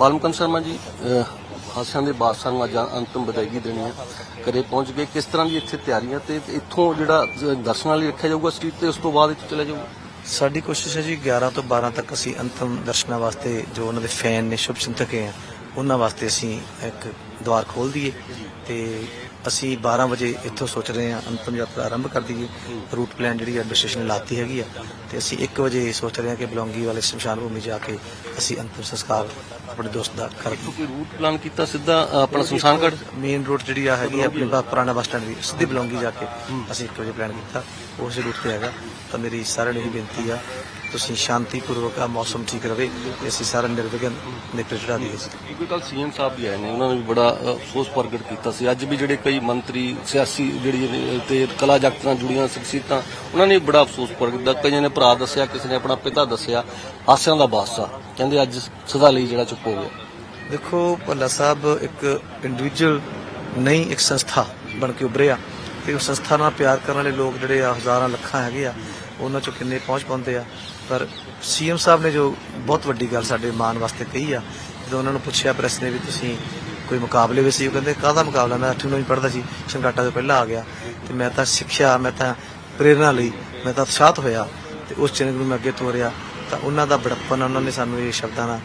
ਬਾਲਮਕਨ ਸ਼ਰਮਾ ਜੀ ਅਹ, ਹਾਸਿਆਂ ਦੇ ਬਾਦਸ਼ਾਹ ਨੂੰ ਅੱਜ ਅੰਤਮ ਵਿਦਾਇਗੀ ਦੇਣੀ ਹੈ। ਘਰੇ ਪਹੁੰਚ ਗਏ। ਕਿਸ ਤਰ੍ਹਾਂ ਦੀ ਇੱਥੇ ਤਿਆਰੀਆਂ ਤੇ ਇੱਥੋਂ ਜਿਹੜਾ ਦਰਸ਼ਨਾਂ ਲਈ ਰੱਖਿਆ ਜਾਊਗਾ ਸਟਰੀਟ ਤੇ ਉਸ ਤੋਂ ਬਾਅਦ ਇੱਥੇ ਚਲਾ ਜਾਊਗਾ? ਸਾਡੀ ਕੋਸ਼ਿਸ਼ ਹੈ ਜੀ 11 ਤੋਂ 12 ਤੱਕ ਅਸੀਂ ਅੰਤਮ ਦਰਸ਼ਨਾਂ ਵਾਸਤੇ ਜੋ ਉਹਨਾਂ ਦੇ ਫੈਨ ਨੇ ਸ਼ੁਭ ਚਿੰਤਕ ਹੈ ਉਹਨਾਂ ਵਾਸਤੇ ਅਸੀਂ ਇੱਕ ਦੁਆਰ ਖੋਲ ਦਈਏ ਤੇ ਅਸੀਂ 12 ਵਜੇ ਇੱਥੋਂ ਸੋਚ ਰਹੇ ਹਾਂ ਅੰਤਮ ਯਾਤਰਾ ਆਰੰਭ ਕਰ ਦਈਏ। ਰੂਟ ਪਲਾਨ ਜਿਹੜੀ ਐਡਮਿਨਿਸਟ੍ਰੇਸ਼ਨ ਨੇ ਲਾਤੀ ਹੈਗੀ ਆ ਤੇ ਅਸੀਂ 1 ਵਜੇ ਸੋਚ ਰਹੇ ਹਾਂ ਕਿ ਬਲੌਂਗੀ ਵਾਲੇ ਸ਼ਮਸ਼ਾਨ ਭੂਮੀ ਜਾ ਕੇ ਅਸੀਂ ਅੰਤਮ ਸੰਸਕਾਰ ਆਪਣੇ ਦੋਸਤ ਦਾ ਕਰ ਕੋਈ ਰੂਟ ਪਲਾਨ ਕੀਤਾ ਸਿੱਧਾ ਆਪਣਾ ਸ਼ਮਸ਼ਾਨਗੜ੍ਹ ਮੇਨ ਰੋਡ ਜਿਹੜੀ ਆ ਹੈਗੀ ਆ ਆਪਣੇ ਪੁਰਾਣਾ ਬੱਸ ਸਟੈਂਡ ਦੀ ਸਿੱਧੀ ਬਲੌਂਗੀ ਜਾ ਕੇ ਅਸੀਂ 1 ਵਜੇ ਪਲਾਨ ਕੀਤਾ ਉਸੇ ਰੂਟ ਤੇ ਹੈਗਾ। ਤਾਂ ਮੇਰੀ ਸਾਰਿਆਂ ਨੂੰ ਇਹ ਬੇਨਤੀ ਆ ਤੁਸੀਂ ਸ਼ਾਂਤੀਪੂਰਵਕ ਆ ਮੌਸਮ ਠੀਕ ਰਵੇ ਅਸੀਂ ਸਾਰਾ ਨਿਰਵਿਘਨ ਚੜਾ ਦਈਏ। ਕਿਉਂਕਿ ਕੱਲ ਸੀਐਮ ਸਾਹਿਬ ਵੀ ਆਏ ਨੇ ਉਹਨਾਂ ਨੇ ਵੀ ਬੜਾ ਅਫਸੋਸ ਪ੍ਰਗਟ ਕੀਤਾ ਸੀ। ਅੱਜ ਵੀ ਜਿਹੜੇ ਕਈ ਮੰਤਰੀ, ਸਿਆਸੀ ਜਿਹੜੀ ਨੇ ਤੇ ਕਲਾ ਜਗਤ ਨਾਲ ਜੁੜੀਆਂ, ਸ਼ਖਸੀਅਤਾਂ, ਉਹਨਾਂ ਨੇ ਵੀ ਬੜਾ ਅਫਸੋਸ ਪ੍ਰਗਟ ਕੀਤਾ। ਕਈਆਂ ਨੇ ਭਰਾ ਦੱਸਿਆ, ਕਿਸੇ ਨੇ ਆਪਣਾ ਪਿਤਾ ਦੱਸਿਆ। ਹਾਸਿਆਂ ਦਾ ਬਾਦਸ਼ਾਹ। ਕਹਿੰਦੇ ਅੱਜ ਸਦਾ ਲਈ ਜਿਹੜਾ ਚੁੱਪ ਹੋ ਗਿਆ। ਦੇਖੋ, ਭੱਲਾ ਸਾਹਿਬ ਇੱਕ ਇੰਡੀਵਿਜੂਅਲ ਨਹੀਂ, ਇੱਕ ਸੰਸਥਾ ਬਣ ਕੇ ਉੱਭਰਿਆ। ਤੇ ਉਸ ਸੰਸਥਾ ਨਾਲ ਪਿਆਰ ਕਰਨ ਵਾਲੇ ਲੋਕ ਜਿਹੜੇ ਆ, ਹਜ਼ਾਰਾਂ ਲੱਖਾਂ ਹੈਗੇ ਆ, ਉਹਨਾਂ ਚੋਂ ਕਿੰਨੇ ਪਹੁੰਚ ਪਾਉਂਦੇ ਆ। ਪਰ ਸੀਐਮ ਸਾਹਿਬ ਨੇ ਜੋ ਬਹੁਤ ਵੱਡੀ ਗੱਲ ਸਾਡੇ ਮਾਨ ਵਾਸਤੇ ਕਹੀ ਆ, ਜਦੋਂ ਉਹਨਾਂ ਨੂੰ ਪੁੱਛਿਆ ਪ੍ਰੈਸ ਨੇ ਵੀ ਤੁਸੀਂ ਕੋਈ ਮੁਕਾਬਲੇ ਵਿੱਚ ਸੀ, ਉਹ ਕਹਿੰਦੇ, ਕਾਹਦਾ ਮੁਕਾਬਲਾ? ਮੈਂ 8ਵੀਂ ਨੂੰ ਪੜ੍ਹਦਾ ਸੀ ਸ਼ੰਗਾਟਾ ਤੋਂ ਪਹਿਲਾਂ ਆ ਗਿਆ। ਤੇ ਮੈਂ ਤਾਂ ਸਿੱਖਿਆ, ਮੈਂ ਤਾਂ ਪ੍ਰੇਰਣਾ ਲਈ, ਮੈਂ ਤਾਂ ਉਤਸ਼ਾਹਤ ਹੋਇਆ। ਤੇ ਉਸ ਚੈਨਲ ਨੂੰ ਮੈਂ ਅੱਗੇ ਤੋਰਿਆ। ਤਾਂ ਉਹਨਾਂ ਦਾ ਬੜਪਨ, ਉਹਨਾਂ ਨੇ ਸਾਨੂੰ ਇਹ ਸ਼ਬਦਾਂ ਨਾਲ,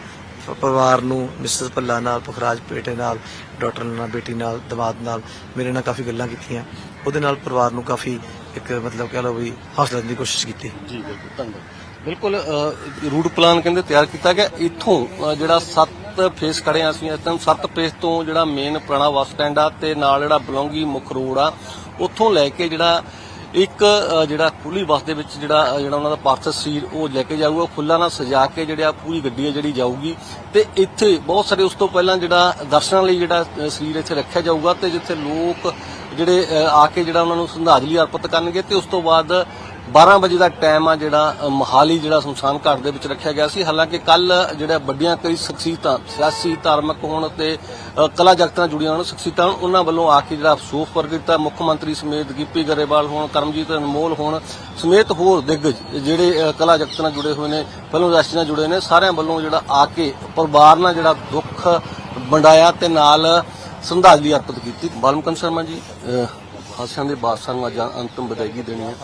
ਪਰਿਵਾਰ ਨੂੰ, ਮਿਸਿਸ ਭੱਲਾ ਨਾਲ, ਪੁਖਰਾਜ ਬੇਟੇ ਨਾਲ, ਡਾਕਟਰ ਨਾਲ ਬੇਟੀ ਨਾਲ, ਦਮਾਦ ਨਾਲ, ਮੇਰੇ ਨਾਲ ਕਾਫੀ ਗੱਲਾਂ ਕੀਤੀਆਂ। ਉਹਦੇ ਨਾਲ ਪਰਿਵਾਰ ਨੂੰ ਕਾਫੀ ਇੱਕ ਮਤਲਬ ਕਹਿ ਲਓ ਵੀ ਹੌਸਲਾ ਦੇਣ ਦੀ ਕੋਸ਼ਿਸ਼ ਕੀਤੀ। ਜੀ, ਬਿਲਕੁਲ, ਧੰਨਵਾਦ। ਬਿਲਕੁਲ ਰੂਟ ਪਲਾਨ ਕਹਿੰਦੇ ਤਿਆਰ ਕੀਤਾ ਗਿਆ। ਇੱਥੋਂ ਜਿਹੜਾ 7 ਫੇਸ ਖੜੇ ਆ ਅਸੀਂ ਇਸ ਟਾਈਮ 7 ਫੇਸ ਤੋਂ ਜਿਹੜਾ ਮੇਨ ਪੁਰਾਣਾ ਬੱਸ ਸਟੈਂਡ ਆ ਤੇ ਨਾਲ ਜਿਹੜਾ ਬਲੌਂਗੀ ਮੁੱਖ ਰੋਡ ਆ ਉੱਥੋਂ ਲੈ ਕੇ ਜਿਹੜਾ ਇੱਕ ਜਿਹੜਾ ਖੁੱਲੀ ਬੱਸ ਦੇ ਵਿੱਚ ਜਿਹੜਾ ਅਹ, ਜਿਹੜਾ ਉਹਨਾਂ ਦਾ ਪਾਰਸਲ ਸੀਰ ਉਹ ਲੈ ਕੇ ਜਾਊਗਾ। ਫੁੱਲਾਂ ਨਾਲ ਸਜਾ ਕੇ ਜਿਹੜਾ ਪੂਰੀ ਗੱਡੀ ਹੈ ਜਿਹੜੀ ਜਾਊਗੀ। ਤੇ ਇੱਥੇ ਬਹੁਤ ਸਾਰੇ ਉਸ ਤੋਂ ਪਹਿਲਾਂ ਜਿਹੜਾ ਦਰਸ਼ਨਾਂ ਲਈ ਜਿਹੜਾ ਸਰੀਰ ਇੱਥੇ ਰੱਖਿਆ ਜਾਊਗਾ ਤੇ ਜਿੱਥੇ ਲੋਕ ਜਿਹੜੇ ਆ ਕੇ ਜਿਹੜਾ ਉਹਨਾਂ ਨੂੰ ਸ਼ਰਧਾਂਜਲੀ ਅਰਪਿਤ ਕਰਨਗੇ ਤੇ ਉਸ ਤੋਂ ਬਾਅਦ 12 ਵਜੇ ਦਾ ਟਾਈਮ ਆ ਜਿਹੜਾ ਅ, ਮੋਹਾਲੀ ਜਿਹੜਾ ਸ਼ਮਸ਼ਾਨ ਘਾਟ ਦੇ ਵਿੱਚ ਰੱਖਿਆ ਗਿਆ ਸੀ। ਹਾਲਾਂਕਿ ਕੱਲ ਜਿਹੜਾ ਵੱਡੀਆਂ ਕਈ ਸ਼ਖਸੀਅਤਾਂ ਸਿਆਸੀ ਧਾਰਮਿਕ ਹੋਣ ਤੇ ਕਲਾ ਜਗਤ ਨਾਲ ਜੁੜੀਆਂ ਹੋਣ ਸ਼ਖਸੀਅਤਾਂ ਉਹਨਾਂ ਵੱਲੋਂ ਆ ਕੇ ਜਿਹੜਾ ਅਫਸੋਸ ਪ੍ਰਗਟ ਕੀਤਾ। ਮੁੱਖ ਮੰਤਰੀ ਸਮੇਤ ਗਿੱਪੀ ਗਰੇਵਾਲ ਹੋਣ ਕਰਮਜੀਤ ਅਨਮੋਲ ਹੋਣ ਸਮੇਤ ਹੋਰ ਦਿੱਗਜ ਜਿਹੜੇ ਕਲਾ ਜਗਤ ਨਾਲ ਜੁੜੇ ਹੋਏ ਨੇ ਫਿਲਮ ਇੰਡਸਟਰੀ ਨਾਲ ਜੁੜੇ ਨੇ ਸਾਰਿਆਂ ਵੱਲੋਂ ਜਿਹੜਾ ਆ ਕੇ ਪਰਿਵਾਰ ਨਾਲ ਜਿਹੜਾ ਦੁੱਖ ਵੰਡਾਇਆ ਤੇ ਨਾਲ ਸ਼ਰਧਾਂਜਲੀ ਅਰਪਿਤ ਕੀਤੀ। ਬਾਲਮਕਨ ਸ਼ਰਮਾ ਜੀ ਅ, ਦੇ ਬਾਦਸ਼ਾਹ ਨੂੰ ਅੱਜ ਅੰਤਮ ਵਿਦਾਇਗੀ ਦੇਣੀ ਹੈ।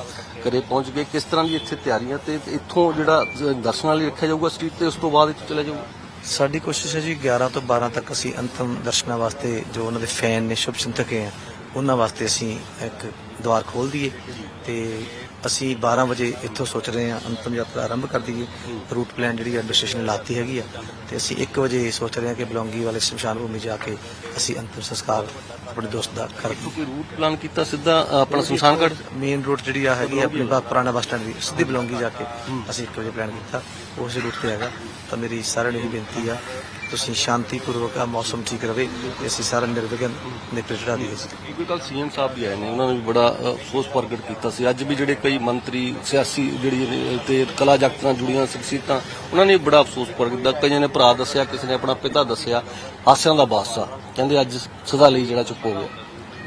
ਘਰੇ ਪਹੁੰਚ ਗਏ ਕਿਸ ਤਰ੍ਹਾਂ ਦੀ ਇੱਥੇ ਤਿਆਰੀਆਂ ਤੇ ਇੱਥੋਂ ਜਿਹੜਾ ਦਰਸ਼ਨਾਂ ਲਈ ਰੱਖਿਆ ਜਾਊਗਾ ਸਟਰੀਟ ਤੇ ਉਸ ਤੋਂ ਬਾਅਦ ਇੱਥੇ ਚਲਾ ਜਾਊਗਾ? ਸਾਡੀ ਕੋਸ਼ਿਸ਼ ਹੈ ਜੀ 11 ਤੋਂ 12 ਤੱਕ ਅਸੀਂ ਅੰਤਮ ਦਰਸ਼ਨਾਂ ਵਾਸਤੇ ਜੋ ਉਹਨਾਂ ਦੇ ਫੈਨ ਨੇ ਸ਼ੁਭ ਚਿੰਤਕ ਹੈ ਉਹਨਾਂ ਵਾਸਤੇ ਅਸੀਂ ਇੱਕ ਦੁਆਰ ਖੋਲ ਦਈਏ ਤੇ ਅਸੀਂ 12 ਵਜੇ ਇੱਥੋਂ ਸੋਚ ਰਹੇ ਹਾਂ ਅੰਤਮ ਯਾਤਰਾ ਆਰੰਭ ਕਰ ਦਈਏ। ਰੂਟ ਪਲਾਨ ਜਿਹੜੀ ਐਡਮਿਨਿਸਟ੍ਰੇਸ਼ਨ ਲਾਤੀ ਹੈਗੀ ਆ। ਤੇ ਅਸੀਂ 1 ਵਜੇ ਸੋਚ ਰਹੇ ਹਾਂ ਕਿ ਬਲੌਂਗੀ ਵਾਲੇ ਸ਼ਮਸ਼ਾਨ ਭੂਮੀ ਜਾ ਕੇ ਅਸੀਂ ਅੰਤਮ ਸੰਸਕਾਰ ਆਪਣੇ ਦੋਸਤ ਦਾ ਕਰ ਕੋਈ ਰੂਟ ਪਲਾਨ ਕੀਤਾ ਸਿੱਧਾ ਆਪਣਾ ਸ਼ਮਸ਼ਾਨਗੜ੍ਹ? ਮੇਨ ਰੋਡ ਜਿਹੜੀ ਆ ਹੈਗੀ ਆ ਆਪਣੇ ਬਾ- ਪੁਰਾਣਾ ਬੱਸ ਸਟੈਂਡ ਦੀ ਸਿੱਧੀ ਬਲੌਂਗੀ ਜਾ ਕੇ ਅਸੀਂ 1 ਵਜੇ ਪਲਾਨ ਕੀਤਾ। ਉਸੇ ਰੂਟ ਤੇ ਹੈਗਾ। ਤਾਂ ਮੇਰੀ ਸਾਰਿਆਂ ਨੂੰ ਇਹ ਬੇਨਤੀ ਆ ਤੁਸੀਂ ਸ਼ਾਂਤੀਪੂਰਵਕ ਆ ਮੌਸਮ ਠੀਕ ਰਵੇ ਤੇ ਅਸੀਂ ਸਾਰਾ ਨਿਰਵਿਘਨ ਨਿਕਲ ਚੜਾ ਦਈਏ। ਕਿਉਂਕਿ ਕੱਲ ਸੀਐਮ ਸਾਹਿਬ ਵੀ ਆਏ ਨੇ ਉਹਨਾਂ ਨੇ ਵੀ ਬੜਾ ਅਫਸੋਸ ਪ੍ਰਗਟ ਕੀਤਾ ਸੀ। ਅੱਜ ਵੀ ਜਿਹੜੇ ਕਈ ਮੰਤਰੀ ਸਿਆਸੀ ਜਿਹੜੀ ਤੇ ਕਲਾ ਜਗਤ ਨਾਲ ਜੁੜੀਆਂ ਸ਼ਖਸੀਅਤਾਂ ਉਹਨਾਂ ਨੇ ਵੀ ਬੜਾ ਅਫਸੋਸ ਪ੍ਰਗਟ ਕੀਤਾ। ਕਈਆਂ ਨੇ ਭਰਾ ਦੱਸਿਆ, ਕਿਸੇ ਨੇ ਆਪਣਾ ਪਿਤਾ ਦੱਸਿਆ। ਹਾਸਿਆਂ ਦਾ ਬਾਦਸ਼ਾਹ, ਕਹਿੰਦੇ ਅੱਜ ਸਦਾ ਲਈ ਜਿਹੜਾ ਚੁੱਪ ਹੋ ਗਿਆ।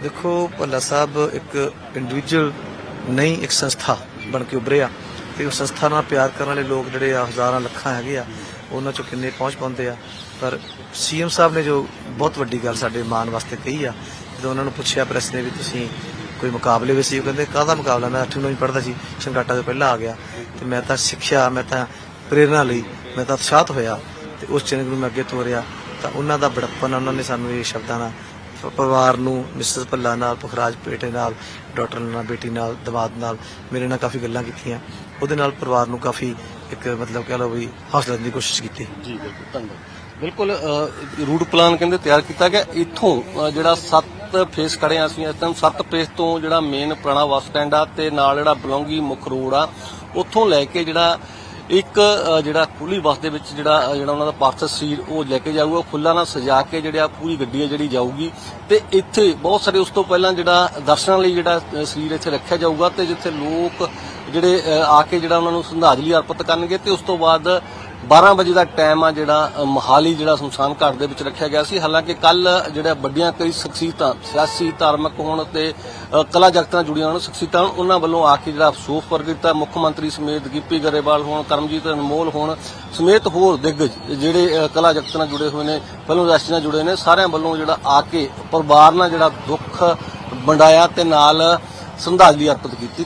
ਦੇਖੋ, ਭੱਲਾ ਸਾਹਿਬ ਇੱਕ ਇੰਡੀਵਿਜੂਅਲ ਨਹੀਂ, ਇੱਕ ਸੰਸਥਾ ਬਣ ਕੇ ਉੱਭਰਿਆ ਤੇ ਉਸ ਸੰਸਥਾ ਨਾਲ ਪਿਆਰ ਕਰਨ ਵਾਲੇ ਲੋਕ ਜਿਹੜੇ ਆ, ਹਜ਼ਾਰਾਂ ਲੱਖਾਂ ਹੈਗੇ ਆ, ਉਹਨਾਂ ਚੋਂ ਕਿੰਨੇ ਪਹੁੰਚ ਪਾਉਂਦੇ ਆ। ਪਰ ਸੀਐਮ ਸਾਹਿਬ ਨੇ ਜੋ ਬਹੁਤ ਵੱਡੀ ਗੱਲ ਸਾਡੇ ਮਾਨ ਵਾਸਤੇ ਕਹੀ ਆ, ਜਦੋਂ ਉਹਨਾਂ ਨੂੰ ਪੁੱਛਿਆ ਪ੍ਰੈਸ ਨੇ ਵੀ ਤੁਸੀਂ ਕੋਈ ਮੁਕਾਬਲੇ ਵਿੱਚ ਸੀ, ਉਹ ਕਹਿੰਦੇ, ਕਾਹਦਾ ਮੁਕਾਬਲਾ? ਮੈਂ 8ਵੀਂ ਨੂੰ ਪੜ੍ਹਦਾ ਸੀ ਸ਼ੰਗਾਟਾ ਤੋਂ ਪਹਿਲਾਂ ਆ ਗਿਆ। ਤੇ ਮੈਂ ਤਾਂ ਸਿੱਖਿਆ, ਮੈਂ ਤਾਂ ਪ੍ਰੇਰਣਾ ਲਈ, ਮੈਂ ਤਾਂ ਉਤਸ਼ਾਹਤ ਹੋਇਆ ਤੇ ਉਸ ਚੈਨਲ ਨੂੰ ਮੈਂ ਅੱਗੇ ਤੋਰਿਆ। ਤਾਂ ਉਹਨਾਂ ਦਾ ਬੜਪਨ ਉਹਨਾਂ ਨੇ ਸਾਨੂੰ ਇਹ ਸ਼ਬਦਾਂ ਨਾਲ, ਪ- ਪਰਿਵਾਰ ਨੂੰ, ਮਿਸਿਸ ਭੱਲਾ ਨਾਲ, ਪੁਖਰਾਜ ਬੇਟੇ ਨਾਲ, ਡਾਕਟਰ ਨਾਲ, ਬੇਟੀ ਨਾਲ, ਦਮਾਦ ਨਾਲ, ਮੇਰੇ ਨਾਲ ਕਾਫੀ ਗੱਲਾਂ ਕੀਤੀਆਂ। ਉਹਦੇ ਨਾਲ ਪਰਿਵਾਰ ਨੂੰ ਕਾਫੀ ਇੱਕ ਮਤਲਬ ਕਹਿ ਲਓ ਵੀ ਹੌਸਲਾ ਦੇਣ ਦੀ ਕੋਸ਼ਿਸ਼ ਕੀਤੀ। ਜੀ, ਬਿਲਕੁਲ ਧੰਨਵਾਦ। ਬਿਲਕੁਲ ਰੂਟ ਪਲਾਨ ਕਹਿੰਦੇ ਤਿਆਰ ਕੀਤਾ ਗਿਆ। ਇੱਥੋਂ ਜਿਹੜਾ 7 ਫੇਸ ਖੜੇ ਆ ਅਸੀਂ। ਇਸ ਟਾਈਮ 7 ਫੇਸ ਤੋਂ ਜਿਹੜਾ ਮੇਨ ਪੁਰਾਣਾ ਬੱਸ ਸਟੈਂਡ ਆ ਤੇ ਨਾਲ ਜਿਹੜਾ ਬਲੌਂਗੀ ਮੁੱਖ ਰੋਡ ਆ, ਉੱਥੋਂ ਲੈ ਕੇ ਜਿਹੜਾ ਇੱਕ ਜਿਹੜਾ ਖੁੱਲੀ ਬੱਸ ਦੇ ਵਿੱਚ ਜਿਹੜਾ ਜਿਹੜਾ ਉਹਨਾਂ ਦਾ ਪਾਰਸਲ ਸੀਰ ਉਹ ਲੈ ਕੇ ਜਾਊਗਾ। ਫੁੱਲਾਂ ਨਾਲ ਸਜਾ ਕੇ ਜਿਹੜਾ ਪੂਰੀ ਗੱਡੀ ਹੈ ਜਿਹੜੀ ਜਾਊਗੀ। ਤੇ ਇੱਥੇ ਬਹੁਤ ਸਾਰੇ ਉਸ ਤੋਂ ਪਹਿਲਾਂ ਜਿਹੜਾ ਦਰਸ਼ਨਾਂ ਲਈ ਜਿਹੜਾ ਸਰੀਰ ਇੱਥੇ ਰੱਖਿਆ ਜਾਊਗਾ ਤੇ ਜਿੱਥੇ ਲੋਕ ਜਿਹੜੇ ਆ ਕੇ ਜਿਹੜਾ ਉਹਨਾਂ ਨੂੰ ਸ਼ਰਧਾਂਜਲੀ ਅਰਪਿਤ ਕਰਨਗੇ ਤੇ ਉਸ ਤੋਂ ਬਾਅਦ 12 ਵਜੇ ਦਾ ਟਾਈਮ ਆ ਜਿਹੜਾ ਅ, ਮੋਹਾਲੀ ਜਿਹੜਾ ਸ਼ਮਸ਼ਾਨ ਘਾਟ ਦੇ ਵਿੱਚ ਰੱਖਿਆ ਗਿਆ ਸੀ। ਹਾਲਾਂਕਿ ਕੱਲ ਜਿਹੜਾ ਵੱਡੀਆਂ ਕਈ ਸ਼ਖਸੀਅਤਾਂ ਸਿਆਸੀ ਧਾਰਮਿਕ ਹੋਣ ਤੇ ਕਲਾ ਜਗਤਾਂ ਨਾਲ ਜੁੜੀਆਂ ਹੋਣ ਸ਼ਖਸੀਅਤਾਂ ਹੋਣ, ਉਹਨਾਂ ਵੱਲੋਂ ਆ ਕੇ ਜਿਹੜਾ ਅਫਸੋਸ ਪ੍ਰਗਟ ਕੀਤਾ। ਮੁੱਖ ਮੰਤਰੀ ਸਮੇਤ ਗਿੱਪੀ ਗਰੇਵਾਲ ਹੋਣ ਕਰਮਜੀਤ ਅਨਮੋਲ ਹੋਣ ਸਮੇਤ ਹੋਰ ਦਿੱਗਜ ਜਿਹੜੇ ਕਲਾ ਜਗਤ ਨਾਲ ਜੁੜੇ ਹੋਏ ਨੇ ਫਿਲਮ ਇੰਡਸਟਰੀ ਨਾਲ ਜੁੜੇ ਨੇ ਸਾਰਿਆਂ ਵੱਲੋਂ ਜਿਹੜਾ ਆ ਕੇ ਪਰਿਵਾਰ ਨਾਲ ਜਿਹੜਾ ਦੁੱਖ ਵੰਡਾਇਆ ਤੇ ਨਾਲ ਸ਼ਰਧਾਂਜਲੀ ਅਰਪਿਤ ਕੀਤੀ।